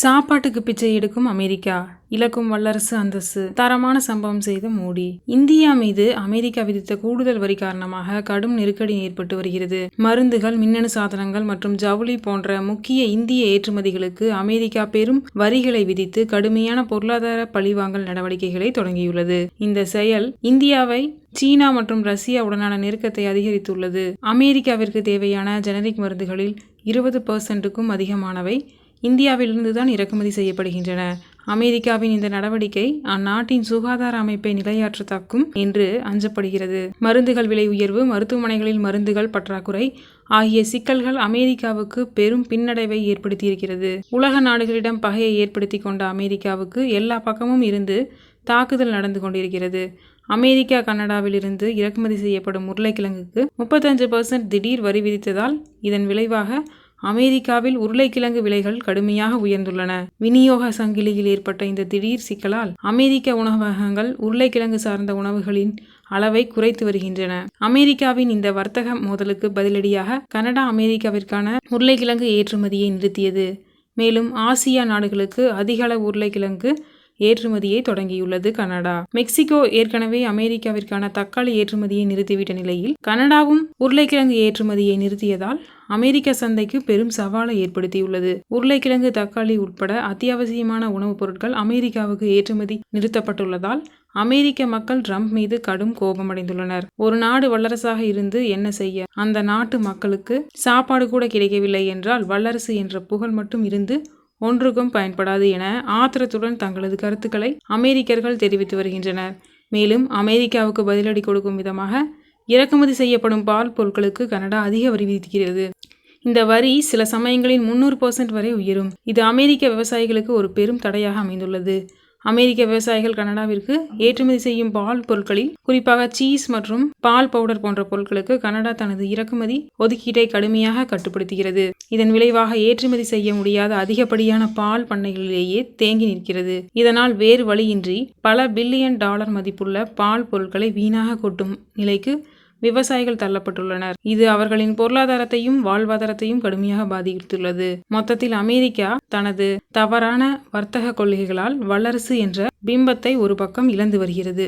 சாப்பாட்டுக்கு பிச்சை எடுக்கும் அமெரிக்கா. இலக்கும் வல்லரசு அந்தஸ்து. தரமான சம்பவம் செய்த மோடி. இந்தியா மீது அமெரிக்கா விதித்த கூடுதல் வரி காரணமாக கடும் நெருக்கடி ஏற்பட்டு வருகிறது. மருந்துகள் மின்னணு சாதனங்கள் மற்றும் ஜவுளி போன்ற முக்கிய இந்திய ஏற்றுமதிகளுக்கு அமெரிக்கா பெரும் வரிகளை விதித்து கடுமையான பொருளாதார பழிவாங்கல் நடவடிக்கைகளை தொடங்கியுள்ளது. இந்த செயல் இந்தியாவை சீனா மற்றும் ரஷ்யாவுடனான நெருக்கத்தை அதிகரித்துள்ளது. அமெரிக்காவிற்கு தேவையான ஜெனரிக் மருந்துகளில் இருபது பர்சன்ட்டுக்கும் அதிகமானவை இந்தியாவிலிருந்து தான் இறக்குமதி செய்யப்படுகின்றன. அமெரிக்காவின் இந்த நடவடிக்கை அந்நாட்டின் சுகாதார அமைப்பை நிலையாற்ற தாக்கும் என்று அஞ்சப்படுகிறது. மருந்துகள் விலை உயர்வு மருத்துவமனைகளில் மருந்துகள் பற்றாக்குறை ஆகிய சிக்கல்கள் அமெரிக்காவுக்கு பெரும் பின்னடைவை ஏற்படுத்தியிருக்கிறது. உலக நாடுகளிடம் பகையை ஏற்படுத்தி கொண்ட அமெரிக்காவுக்கு எல்லா பக்கமும் இருந்து தாக்குதல் நடந்து கொண்டிருக்கிறது. அமெரிக்கா கனடாவிலிருந்து இறக்குமதி செய்யப்படும் உருளைக்கிழங்குக்கு முப்பத்தஞ்சு பர்சன்ட் திடீர் வரி விதித்ததால் இதன் விளைவாக அமெரிக்காவில் உருளைக்கிழங்கு விலைகள் கடுமையாக உயர்ந்துள்ளன. விநியோக சங்கிலியில் ஏற்பட்ட இந்த திடீர் சிக்கலால் அமெரிக்க உணவகங்கள் உருளைக்கிழங்கு சார்ந்த உணவுகளின் அளவை குறைத்து வருகின்றன. அமெரிக்காவின் இந்த வர்த்தக மோதலுக்கு பதிலடியாக கனடா அமெரிக்காவிற்கான உருளைக்கிழங்கு ஏற்றுமதியை நிறுத்தியது. மேலும் ஆசியா நாடுகளுக்கு அதிகளவு உருளைக்கிழங்கு ஏற்றுமதியை தொடங்கியுள்ளது கனடா. மெக்சிகோ ஏற்கனவே அமெரிக்காவிற்கான தக்காளி ஏற்றுமதியை நிறுத்திவிட்ட நிலையில் கனடாவும் உருளைக்கிழங்கு ஏற்றுமதியை நிறுத்தியதால் அமெரிக்க சந்தைக்கு பெரும் சவாலை ஏற்படுத்தியுள்ளது. உருளைக்கிழங்கு தக்காளி உட்பட அத்தியாவசியமான உணவுப் பொருட்கள் அமெரிக்காவுக்கு ஏற்றுமதி நிறுத்தப்பட்டுள்ளதால் அமெரிக்க மக்கள் ட்ரம்ப் மீது கடும் கோபமடைந்துள்ளனர். ஒரு நாடு வல்லரசாக இருந்து என்ன செய்ய? அந்த நாட்டு மக்களுக்கு சாப்பாடு கூட கிடைக்கவில்லை என்றால் வல்லரசு என்ற புகழ் மட்டும் இருந்து ஒன்றுக்கும் பயன்படாது என ஆத்திரத்துடன் தங்களது கருத்துக்களை அமெரிக்கர்கள் தெரிவித்து வருகின்றனர். மேலும் அமெரிக்காவுக்கு பதிலடி கொடுக்கும் விதமாக இறக்குமதி செய்யப்படும் பால் பொருட்களுக்கு கனடா அதிக வரி விதிக்கிறது. இந்த வரி சில சமயங்களில் முன்னூறு பர்சன்ட் வரை உயரும். இது அமெரிக்க விவசாயிகளுக்கு ஒரு பெரும் தடையாக அமைந்துள்ளது. அமெரிக்க விவசாயிகள் கனடாவிற்கு ஏற்றுமதி செய்யும் பால் பொருட்களில் குறிப்பாக சீஸ் மற்றும் பால் பவுடர் போன்ற பொருட்களுக்கு கனடா தனது இறக்குமதி ஒதுக்கீட்டை கடுமையாக கட்டுப்படுத்துகிறது. இதன் விளைவாக ஏற்றுமதி செய்ய முடியாத அதிகப்படியான பால் பண்ணைகளிலேயே தேங்கி நிற்கிறது. இதனால் வேறு வழியின்றி பல பில்லியன் டாலர் மதிப்புள்ள பால் பொருட்களை வீணாக கொட்டும் நிலைக்கு விவசாயிகள் தள்ளப்பட்டுள்ளனர். இது அவர்களின் பொருளாதாரத்தையும் வாழ்வாதாரத்தையும் கடுமையாக பாதித்துள்ளது. மொத்தத்தில் அமெரிக்கா தனது தவறான வர்த்தக கொள்கைகளால் வல்லரசு என்ற பிம்பத்தை ஒரு பக்கம் இழந்து வருகிறது.